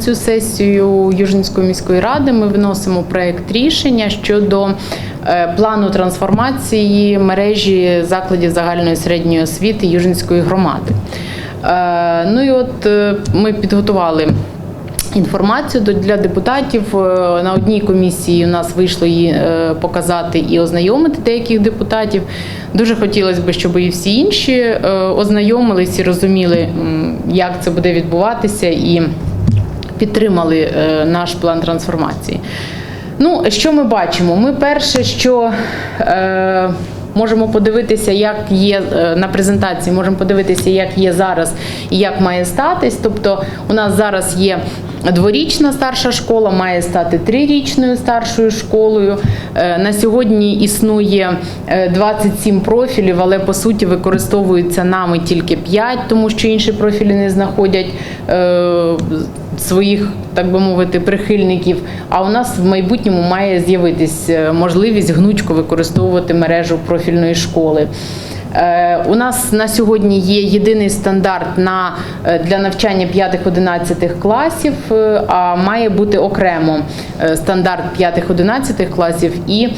цю сесію Южинської міської ради ми виносимо проект рішення щодо е, плану трансформації мережі закладів загальної середньої освіти Южинської громади. Е, Ну і от е, ми підготували інформацію для депутатів. На одній комісії у нас вийшло її показати і ознайомити деяких депутатів. Дуже хотілося б, щоб і всі інші ознайомились і розуміли, як це буде відбуватися, і підтримали е, наш план трансформації. Ну, що ми бачимо? Ми перше, що е, можемо подивитися, як є е, на презентації, можемо подивитися, як є зараз і як має статись. Тобто, у нас зараз є дворічна старша школа, має стати трирічною старшою школою. Е, на сьогодні існує е, 27 профілів, але по суті використовуються нами тільки 5, тому що інші профілі не знаходять. Е, своїх, так би мовити, прихильників. А у нас в майбутньому має з'явитись е, можливість гнучко використовувати мережу профільної школи. Е, У нас на сьогодні є єдиний стандарт на, е, для навчання 5-11 класів, е, а має бути окремо стандарт 5-11 класів і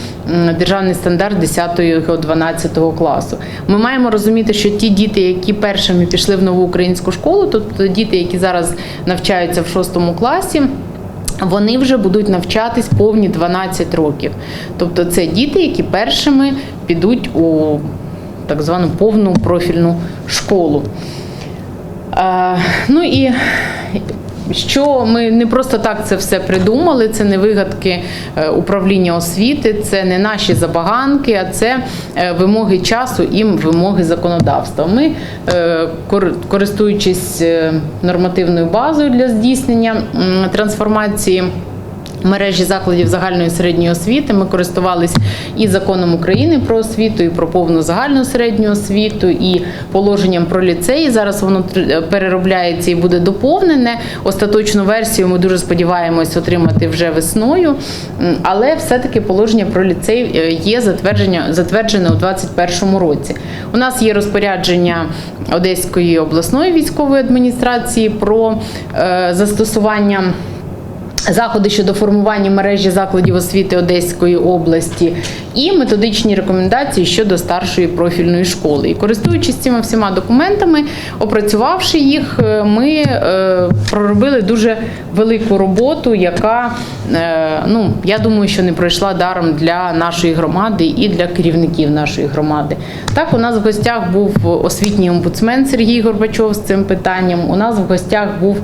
державний стандарт 10-12 класу. Ми маємо розуміти, що ті діти, які першими пішли в нову українську школу, тобто діти, які зараз навчаються в 6 класі. Вони вже будуть навчатись повні 12 років. Тобто це діти, які першими підуть у так звану повну профільну школу. Ну і що ми не просто так це все придумали, це не вигадки е, управління освіти, це не наші забаганки, а це е, вимоги часу і вимоги законодавства. Ми, е, користуючись нормативною базою для здійснення трансформації. Мережі закладів загальної середньої освіти ми користувалися і законом України про освіту, і про повну загальну середню освіту, і положенням про ліцеї. Зараз воно переробляється і буде доповнене. Остаточну версію ми дуже сподіваємось отримати вже весною. Але все-таки положення про ліцей е, є затвердження затверджене у 2021 році. У нас є розпорядження Одеської обласної військової адміністрації про е, застосування. Заходи щодо формування мережі закладів освіти Одеської області і методичні рекомендації щодо старшої профільної школи. І користуючись цими всіма документами, опрацювавши їх, е, ми е, проробили дуже велику роботу, яка е, ну я думаю, що не пройшла даром для нашої громади і для керівників нашої громади. Так, у нас в гостях був освітній омбудсмен Сергій Горбачов з цим питанням. У нас в гостях був.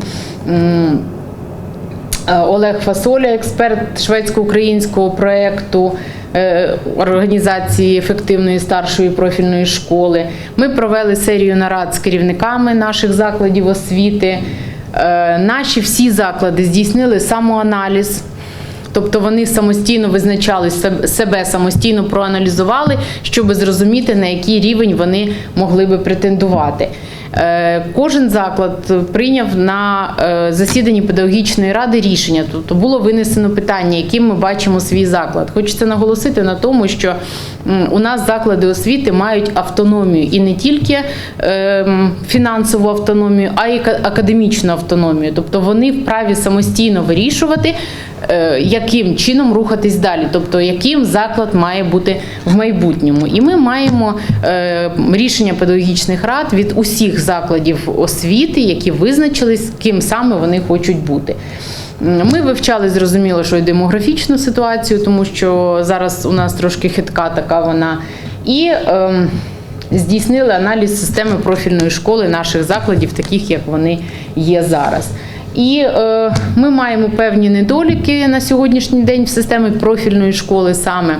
Е, Олег Фасоля, експерт шведсько-українського проєкту е, організації ефективної старшої профільної школи. Ми провели серію нарад з керівниками наших закладів освіти. Е, Наші всі заклади здійснили самоаналіз. Тобто вони самостійно визначали себе, самостійно проаналізували, щоб зрозуміти, на який рівень вони могли би претендувати. Е, Кожен заклад прийняв на е, засіданні педагогічної ради рішення. Тобто було винесено питання, яким ми бачимо свій заклад. Хочеться наголосити на тому, що у нас заклади освіти мають автономію і не тільки ем, фінансову автономію, а й ка- академічну автономію. Тобто вони вправі самостійно вирішувати, е, яким чином рухатись далі, тобто яким заклад має бути в майбутньому. І ми маємо е, рішення педагогічних рад від усіх закладів освіти, які визначились, ким саме вони хочуть бути. Ми вивчали зрозуміло, що й демографічну ситуацію, тому що зараз у нас трошки хитка така вона. І ем, здійснили аналіз системи профільної школи наших закладів, таких як вони є зараз. І е, ми маємо певні недоліки на сьогоднішній день в системі профільної школи саме.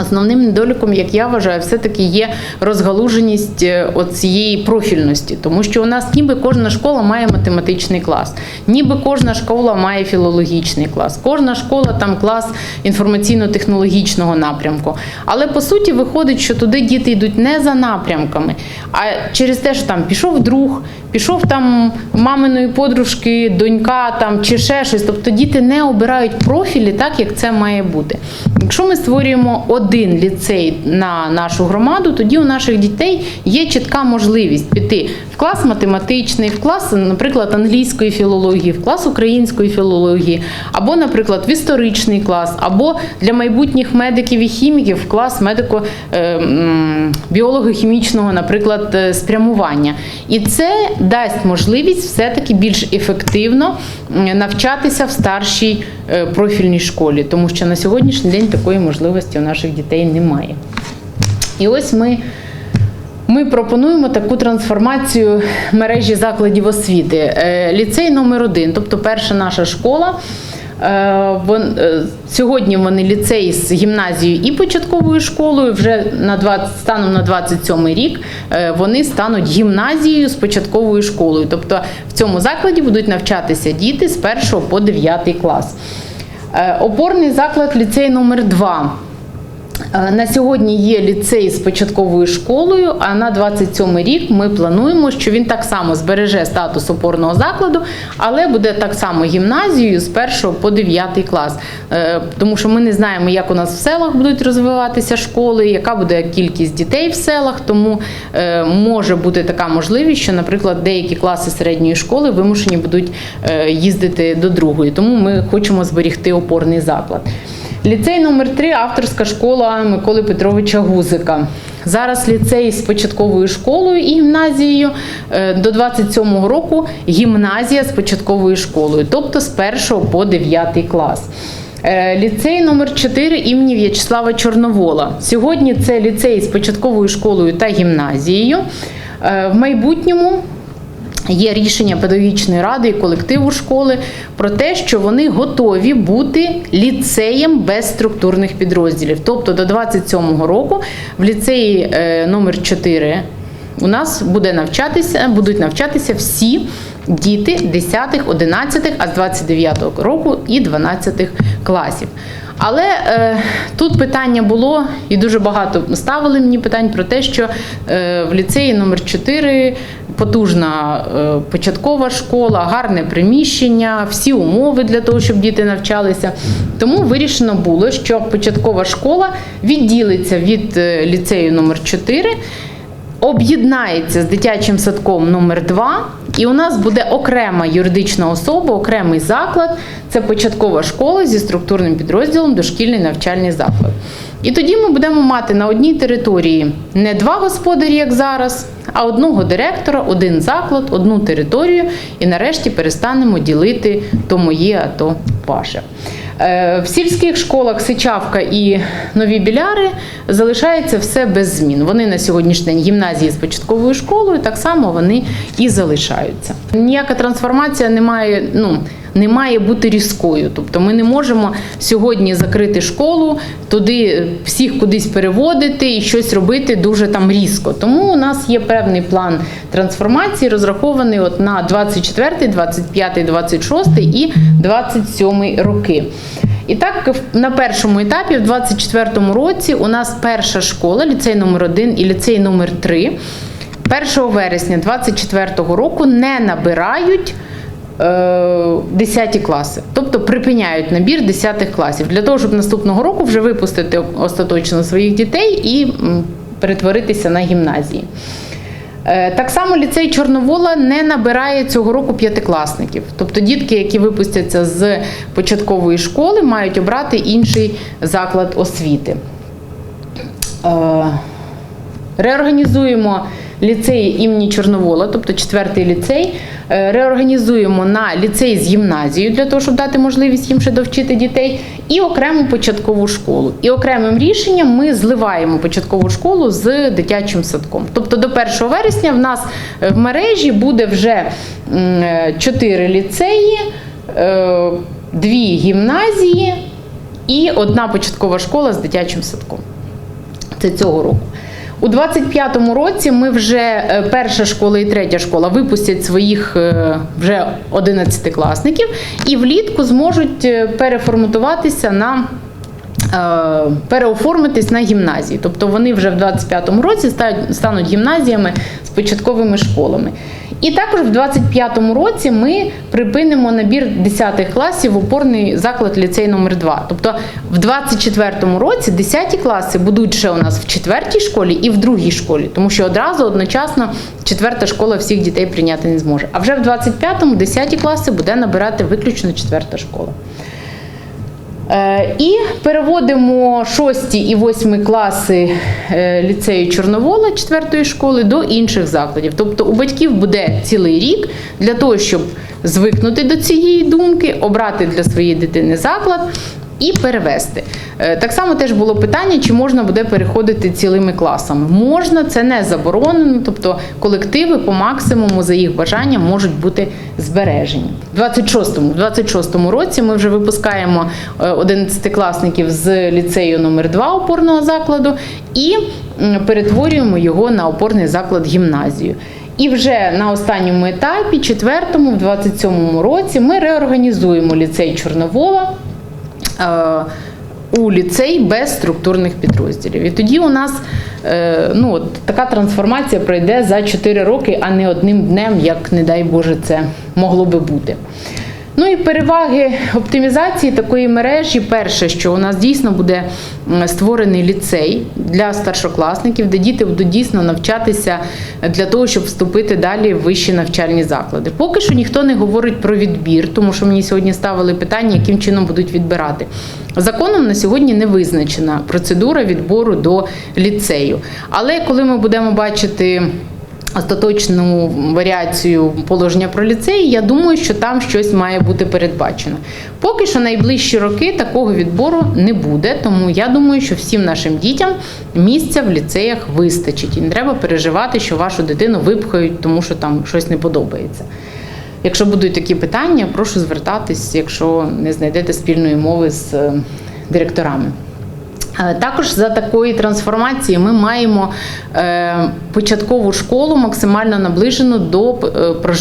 Основним недоліком, як я вважаю, все-таки є розгалуженість е, цієї профільності, тому що у нас ніби кожна школа має математичний клас, ніби кожна школа має філологічний клас, кожна школа там клас інформаційно-технологічного напрямку. Але по суті виходить, що туди діти йдуть не за напрямками, а через те, що там пішов друг, пішов там маминої подружки, донька там чи ще щось. Тобто діти не обирають профілі так, як це має бути. Якщо ми створюємо один ліцей на нашу громаду, тоді у наших дітей є чітка можливість піти в клас математичний, в клас, наприклад, англійської філології, в клас української філології, або, наприклад, в історичний клас, або для майбутніх медиків і хіміків в клас медико е, біолого-хімічного, наприклад, е, спрямування. І це дасть можливість все-таки більш ефективно навчатися в старшій е, профільній школі, тому що на сьогоднішній день такої можливості у наших дітей немає. І ось ми. Ми пропонуємо таку трансформацію мережі закладів освіти. Е, Ліцей номер один, тобто перша наша школа. Е, е, Сьогодні вони ліцей з гімназією і початковою школою. Вже на 20, станом на 27 рік е, вони стануть гімназією з початковою школою. Тобто в цьому закладі будуть навчатися діти з 1 по 9 клас. Опорний заклад ліцей номер 2 Е, На сьогодні є ліцей з початковою школою, а на 27 рік ми плануємо, що він так само збереже статус опорного закладу, але буде так само гімназією з 1 по 9 клас. Е, Тому що ми не знаємо, як у нас в селах будуть розвиватися школи, яка буде кількість дітей в селах. Тому е, може бути така можливість, що, наприклад, деякі класи середньої школи вимушені будуть е, їздити до другої. Тому ми хочемо зберігти опорний заклад. Ліцей номер 3 авторська школа Миколи Петровича Гузика. Зараз ліцей з початковою школою і гімназією е, до 27-го року гімназія з початковою школою, тобто з 1 по 9 клас. Е, Ліцей номер 4 імені В'ячеслава Чорновола. Сьогодні це ліцей з початковою школою та гімназією. Е, В майбутньому Є рішення педагогічної ради і колективу школи про те, що вони готові бути ліцеєм без структурних підрозділів. Тобто до 27-го року в ліцеї е, номер 4 у нас буде навчатися, будуть навчатися всі діти 10, 11, а з 29-го року і 12 класів. Але е, тут питання було, і дуже багато ставили мені питань про те, що е, в ліцеї номер 4 потужна е, початкова школа, гарне приміщення, всі умови для того, щоб діти навчалися. Тому вирішено було, що початкова школа відділиться від е, ліцею номер 4 об'єднається з дитячим садком номер 2 і у нас буде окрема юридична особа, окремий заклад. Це початкова школа зі структурним підрозділом дошкільний навчальний заклад. І тоді ми будемо мати на одній території не два господарі, як зараз, а одного директора, один заклад, одну територію, і нарешті перестанемо ділити то моє, а то ваше. Е, В сільських школах Сичавка і Нові Біляри залишається все без змін. Вони на сьогоднішній день гімназії з початковою школою, так само вони і залишаються. Ніяка трансформація не має, ну, не має бути різкою. Тобто ми не можемо сьогодні закрити школу, туди всіх кудись переводити і щось робити дуже там різко. Тому у нас є певний план трансформації, розрахований от на 24, 25, 26 і 27 роки. І так, на першому етапі, в 24-му році, у нас перша школа, ліцей номер 1 і ліцей номер 3, 1 вересня 24-го року не набирають 10 класи, тобто припиняють набір 10 класів для того, щоб наступного року вже випустити остаточно своїх дітей і перетворитися на гімназії. Е, Так само ліцей Чорновола не набирає цього року п'ятикласників. Тобто дітки, які випустяться з початкової школи, мають обрати інший заклад освіти. Е, Реорганізуємо ліцей імені Чорновола, тобто четвертий ліцей. Е, Реорганізуємо на ліцей з гімназією для того, щоб дати можливість їм ще довчити дітей, і окрему початкову школу. І окремим рішенням ми зливаємо початкову школу з дитячим садком. Тобто до 1 вересня в нас е, в мережі буде вже м, е, чотири ліцеї, е, дві гімназії і одна початкова школа з дитячим садком. Це цього року. У 25-му році ми вже е, перша школа і третя школа випустять своїх е, вже 11-класників і влітку зможуть е, переформатуватися на переоформитись на гімназії. Тобто вони вже в 25-му році стануть гімназіями з початковими школами. І також в 25-му році ми припинимо набір 10 класів в опорний заклад ліцей номер 2 Тобто в 24-му році 10 класи будуть ще у нас в четвертій школі і в другій школі, тому що одразу одночасно четверта школа всіх дітей прийняти не зможе. А вже в 25-му 10 класи буде набирати виключно четверта школа. Е, І переводимо 6 і 8 класи е, ліцею Чорновола 4 школи до інших закладів. Тобто у батьків буде цілий рік для того, щоб звикнути до цієї думки, обрати для своєї дитини заклад. І перевести. Е, Так само теж було питання, чи можна буде переходити цілими класами. Можна, це не заборонено, тобто колективи по максимуму за їх бажанням можуть бути збережені. В 26-му, в 26-му році ми вже випускаємо е, 11-класників з ліцею номер 2 опорного закладу і перетворюємо його на опорний заклад гімназію. І вже на останньому етапі, четвертому, в 27-му році, ми реорганізуємо ліцей Чорновола е, у ліцей без структурних підрозділів. І тоді у нас е, ну, от, така трансформація пройде за 4 роки, а не одним днем, як, не дай Боже, це могло би бути. Ну і переваги оптимізації такої мережі. Перше, що у нас дійсно буде створений ліцей для старшокласників, де діти будуть дійсно навчатися для того, щоб вступити далі в вищі навчальні заклади. Поки що ніхто не говорить про відбір, тому що мені сьогодні ставили питання, яким чином будуть відбирати. Законом на сьогодні не визначена процедура відбору до ліцею. Але коли ми будемо бачити остаточну варіацію положення про ліцей, я думаю, що там щось має бути передбачено. Поки що найближчі роки такого відбору не буде, тому я думаю, що всім нашим дітям місця в ліцеях вистачить. І не треба переживати, що вашу дитину випхають, тому що там щось не подобається. Якщо будуть такі питання, прошу звертатись, якщо не знайдете спільної мови з е, директорами. Е, Також за такої трансформації ми маємо е, початкову школу максимально наближену до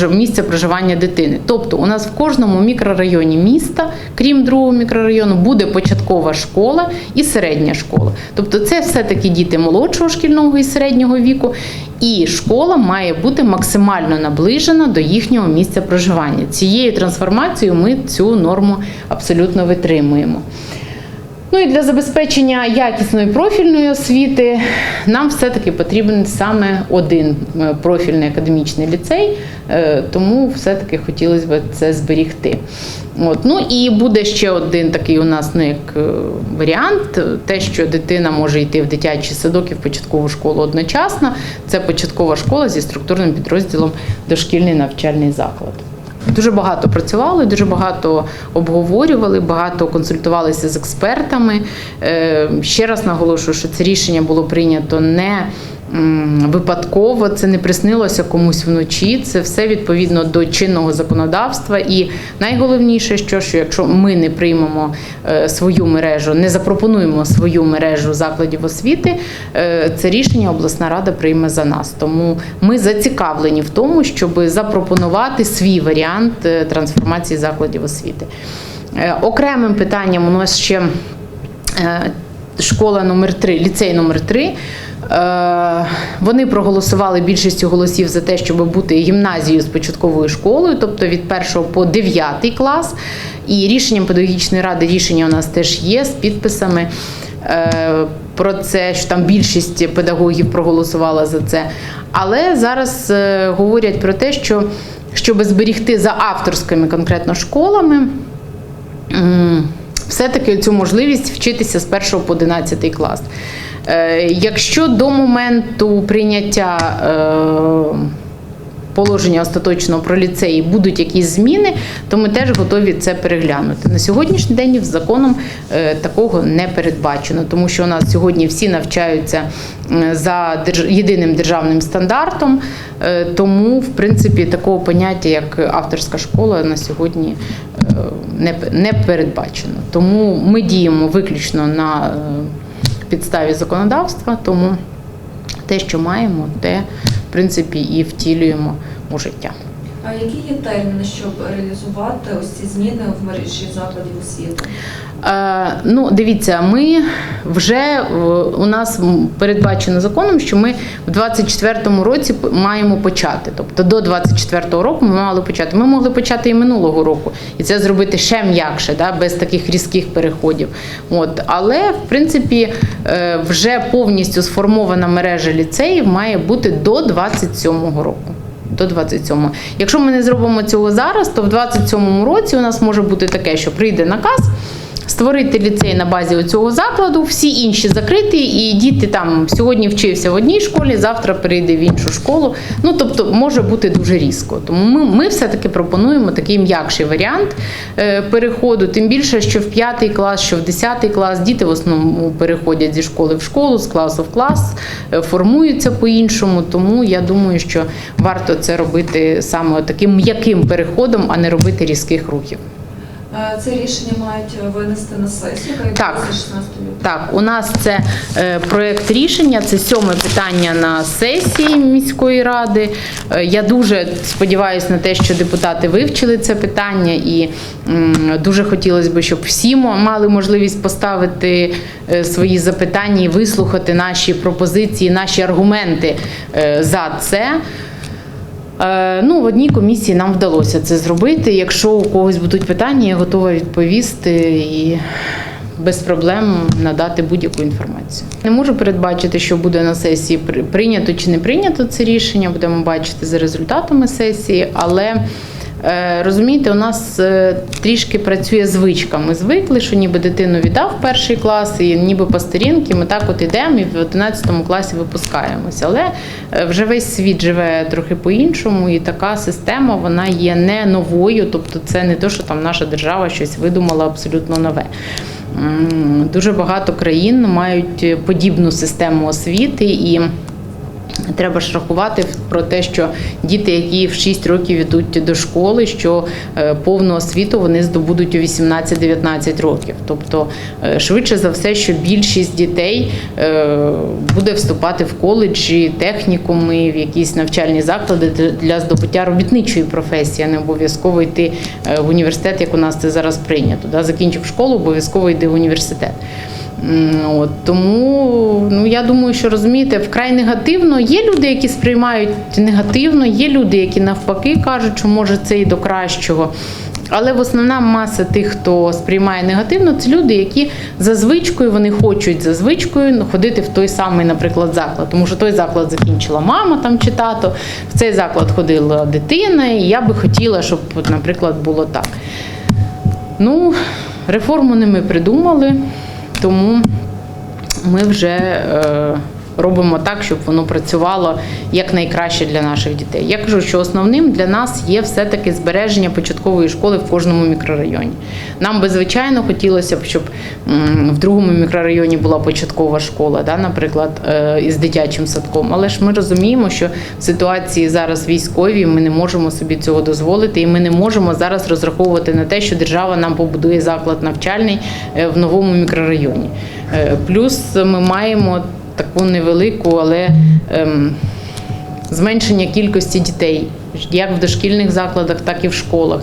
е, місця проживання дитини. Тобто у нас в кожному мікрорайоні міста, крім другого мікрорайону, буде початкова школа і середня школа. Тобто це все-таки діти молодшого шкільного і середнього віку, і школа має бути максимально наближена до їхнього місця проживання. Цією трансформацією ми цю норму абсолютно витримуємо. Ну і для забезпечення якісної профільної освіти нам все-таки потрібен саме один е, профільний академічний ліцей, е, тому все-таки хотілося б це зберігти. От. Ну і буде ще один такий у нас ну, як е, варіант, те, що дитина може йти в дитячий садок і в початкову школу одночасно. Це початкова школа зі структурним підрозділом дошкільний навчальний заклад. Дуже багато працювали, дуже багато обговорювали, багато консультувалися з експертами. Е, Ще раз наголошую, що це рішення було прийнято не випадково, це не приснилося комусь вночі. Це все відповідно до чинного законодавства. І найголовніше, що, що якщо ми не приймемо е, свою мережу, не запропонуємо свою мережу закладів освіти, е, це рішення обласна рада прийме за нас. Тому ми зацікавлені в тому, щоб запропонувати свій варіант е, трансформації закладів освіти. Окремим питанням у нас ще школа номер 3 ліцей номер 3 Е, Вони проголосували більшістю голосів за те, щоб бути гімназією з початковою школою, тобто від 1 по 9 клас. І рішенням педагогічної ради рішення у нас теж є з підписами. е, Про це, що там більшість педагогів проголосувала за це. Але зараз е, говорять про те, що щоб зберігти за авторськими конкретно школами, все-таки цю можливість вчитися з 1 по 11 клас. Е, Якщо до моменту прийняття е, положення остаточного про ліцеї будуть якісь зміни, то ми теж готові це переглянути. На сьогоднішній день законом е, такого не передбачено, тому що у нас сьогодні всі навчаються е, за єдиним державним стандартом, е, тому в принципі такого поняття, як авторська школа, на сьогодні не, передбачено. Тому ми діємо виключно на підставі законодавства, тому те, що маємо, те принципі і втілюємо у життя. А які є терміни, щоб реалізувати ось ці зміни в мережі закладів освіти? Е, ну, дивіться, ми вже е, у нас передбачено законом, що ми в 24-му році маємо почати. Тобто до 24-го року ми мали почати. Ми могли почати і минулого року, і це зробити ще м'якше, да, без таких різких переходів. От. Але, в принципі, е, вже повністю сформована мережа ліцеїв має бути до 27-го року. До 27-го. Якщо ми не зробимо цього зараз, то в 27-му році у нас може бути таке, що прийде наказ. Створити ліцей на базі цього закладу, всі інші закриті, і діти там сьогодні вчився в одній школі, завтра перейде в іншу школу. Ну тобто може бути дуже різко. Тому ми, ми все-таки пропонуємо такий м'якший варіант е, переходу. Тим більше, що в п'ятий клас, що в десятий клас діти в основному переходять зі школи в школу, з класу в клас, е, формуються по-іншому. Тому я думаю, що варто це робити саме таким м'яким переходом, а не робити різких рухів. Е, Це рішення мають винести на сесію, Так. 16 лютого. Так, у нас це е, проект рішення, це сьоме питання на сесії міської ради. Е, я дуже сподіваюся на те, що депутати вивчили це питання, і м, дуже хотілося б, щоб всі мали можливість поставити е, свої запитання і вислухати наші пропозиції, наші аргументи е, за це. Е, Ну, в одній комісії нам вдалося це зробити. Якщо у когось будуть питання, я готова відповісти і без проблем надати будь-яку інформацію. Не можу передбачити, що буде на сесії прийнято чи не прийнято це рішення. Будемо бачити за результатами сесії, але. Е, Розумієте, у нас е, трішки працює звичка. Ми звикли, що ніби дитину віддав перший клас, і ніби по сторінки ми так от ідемо і в 11 класі випускаємося. Але е, вже весь світ живе трохи по-іншому, і така система вона є не новою. Тобто, це не те, що там наша держава щось видумала абсолютно нове. Дуже багато країн мають подібну систему освіти і. Треба ж рахувати про те, що діти, які в 6 років йдуть до школи, що е, повну освіту вони здобудуть у 18-19 років. Тобто, е, швидше за все, що більшість дітей е, буде вступати в коледжі, технікуми, в якісь навчальні заклади для- здобуття робітничої професії, а не обов'язково йти в університет, як у нас це зараз прийнято. Закінчив школу, обов'язково йди в університет. От, тому ну я думаю, що розумієте, вкрай негативно. Є люди, які сприймають негативно, є люди, які навпаки кажуть, що може це і до кращого. Але в основна маса тих, хто сприймає негативно, це люди, які за звичкою вони хочуть за звичкою ходити в той самий, наприклад, заклад. Тому що той заклад закінчила мама там чи тато, в цей заклад ходила дитина, і я би хотіла, щоб, наприклад, було так. Ну, реформу не ми придумали, тому ми вже е, робимо так, щоб воно працювало якнайкраще для наших дітей. Я кажу, що основним для нас є все-таки збереження початкової школи в кожному мікрорайоні. Нам би звичайно хотілося б, щоб в другому мікрорайоні була початкова школа, да, наприклад, е, із дитячим садком. Але ж ми розуміємо, що в ситуації зараз військовій ми не можемо собі цього дозволити, і ми не можемо зараз розраховувати на те, що держава нам побудує заклад навчальний е, в новому мікрорайоні. Е, Плюс ми маємо таку невелику, але ем, зменшення кількості дітей, як в дошкільних закладах, так і в школах.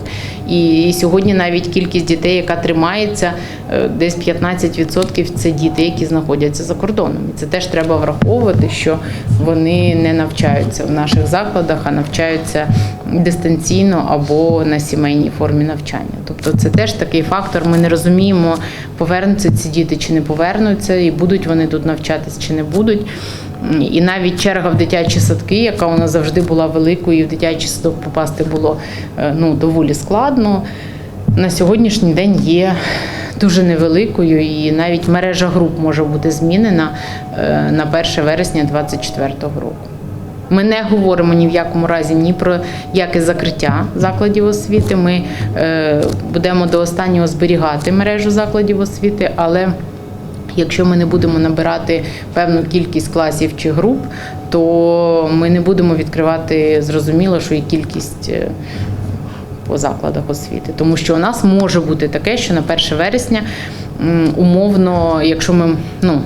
І сьогодні навіть кількість дітей, яка тримається, е, десь 15% це діти, які знаходяться за кордоном. І це теж треба враховувати, що вони не навчаються в наших закладах, а навчаються дистанційно або на сімейній формі навчання. Тобто це теж такий фактор. Ми не розуміємо, повернуться ці діти чи не повернуться, і будуть вони тут навчатись чи не будуть. І навіть черга в дитячі садки, яка у нас завжди була великою, і в дитячий садок попасти було е, ну, доволі складно. На сьогоднішній день є дуже невеликою, і навіть мережа груп може бути змінена е, на 1 вересня 2024 року. Ми не говоримо ні в якому разі ні про яке закриття закладів освіти. Ми е, будемо до останнього зберігати мережу закладів освіти, але Якщо ми не будемо набирати певну кількість класів чи груп, то ми не будемо відкривати зрозуміло, що і кількість е, по закладах освіти. Тому що у нас може бути таке, що на 1 вересня умовно, якщо ми ну,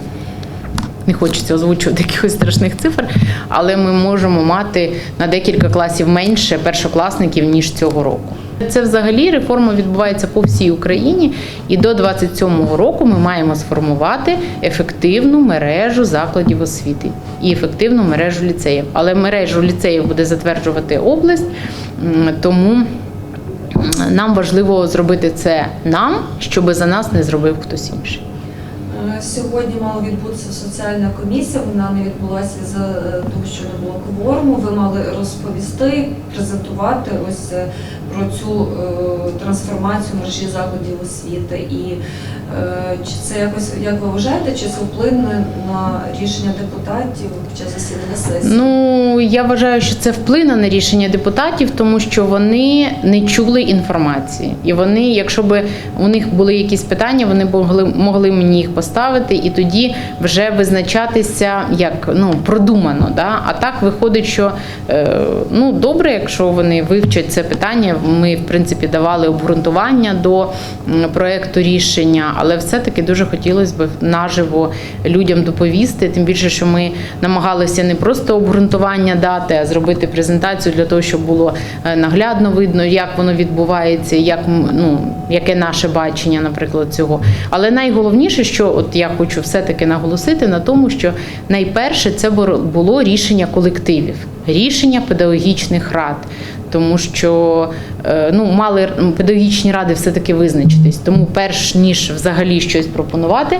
не хочеться озвучувати якихось страшних цифр, але ми можемо мати на декілька класів менше першокласників ніж цього року. Це взагалі реформа відбувається по всій Україні, і до 27-го року ми маємо сформувати ефективну мережу закладів освіти і ефективну мережу ліцеїв. Але мережу ліцеїв буде затверджувати область, тому нам важливо зробити це нам, щоб за нас не зробив хтось інший. Е, Сьогодні мала відбутися соціальна комісія. Вона не відбулася з того, що не було кворуму. Ви мали розповісти, презентувати ось е, про цю е, трансформацію мережі закладів освіти. І е, чи це якось як ви вважаєте, чи це вплине на рішення депутатів під час засідання сесії? Ну я вважаю, що це вплине на рішення депутатів, тому що вони не чули інформації, і вони, якщо б у них були якісь питання, вони могли могли мені їх поставити, і тоді вже визначатися як ну продумано. Да? А так виходить, що е, ну добре, якщо вони вивчать це питання. Ми в принципі давали обґрунтування до проекту рішення, але все-таки дуже хотілося б наживо людям доповісти. Тим більше, що ми намагалися не просто обґрунтування дати, а зробити презентацію для того, щоб було е, наглядно видно, як воно відбувається, як ну яке наше бачення, наприклад, цього. Але найголовніше, що от я хочу все-таки наголосити на тому, що найперше це було рішення колективів, рішення педагогічних рад. Тому що е, ну мали педагогічні ради все таки визначитись. Тому, перш ніж взагалі щось пропонувати,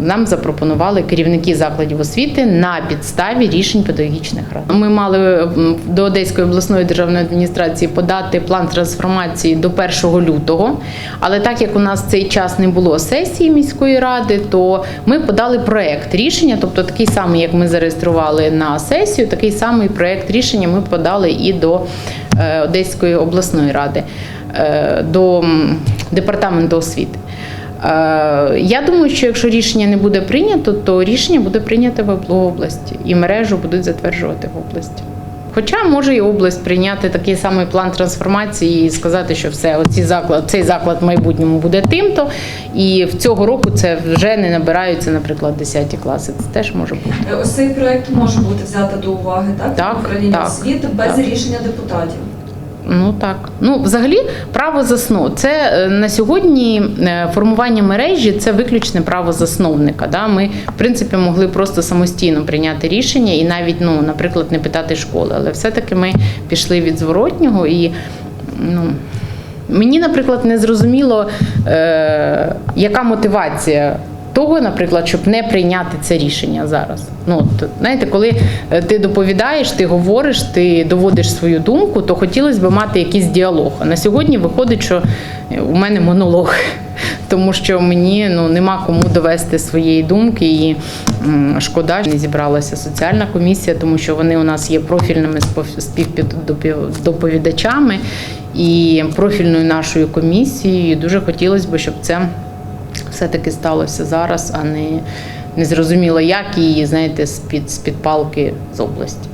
нам запропонували керівники закладів освіти на підставі рішень педагогічних рад. Ми мали до Одеської обласної державної адміністрації подати план трансформації до 1 лютого. Але так як у нас цей час не було сесії міської ради, то ми подали проект рішення, тобто такий самий, як ми зареєстрували на сесію, такий самий проект рішення ми подали і до е, Одеської обласної ради, е, до департаменту освіти. Е, Я думаю, що якщо рішення не буде прийнято, то рішення буде прийнято в області і мережу будуть затверджувати в області. Хоча може і область прийняти такий самий план трансформації і сказати, що все, оці заклад, цей заклад в майбутньому буде тим-то, і в цього року це вже не набираються, наприклад, 10 класи. Це теж може бути. Е, Ось цей проект може бути взято до уваги, так? Так, управління так, освіти без так. рішення депутатів. Ну так. Ну, взагалі, право засну. Це е, на сьогодні е, формування мережі це виключне право засновника. Да? Ми, в принципі, могли просто самостійно прийняти рішення і навіть, ну, наприклад, не питати школи. Але все-таки ми пішли від зворотнього і. Ну, Мені, наприклад, не зрозуміло, е, яка мотивація того, наприклад, щоб не прийняти це рішення зараз. Ну, знаєте, коли е, ти доповідаєш, ти говориш, ти доводиш свою думку, то хотілося б мати якийсь діалог. А на сьогодні виходить, що е, у мене монолог, тому що мені ну, нема кому довести своєї думки. І шкода, що не зібралася соціальна комісія, тому що вони у нас є профільними співдоповідачами і профільною нашою комісією. І Дуже хотілося б, щоб це все-таки сталося зараз, а не, не зрозуміло як і, знаєте, з-під, з-під палки з області.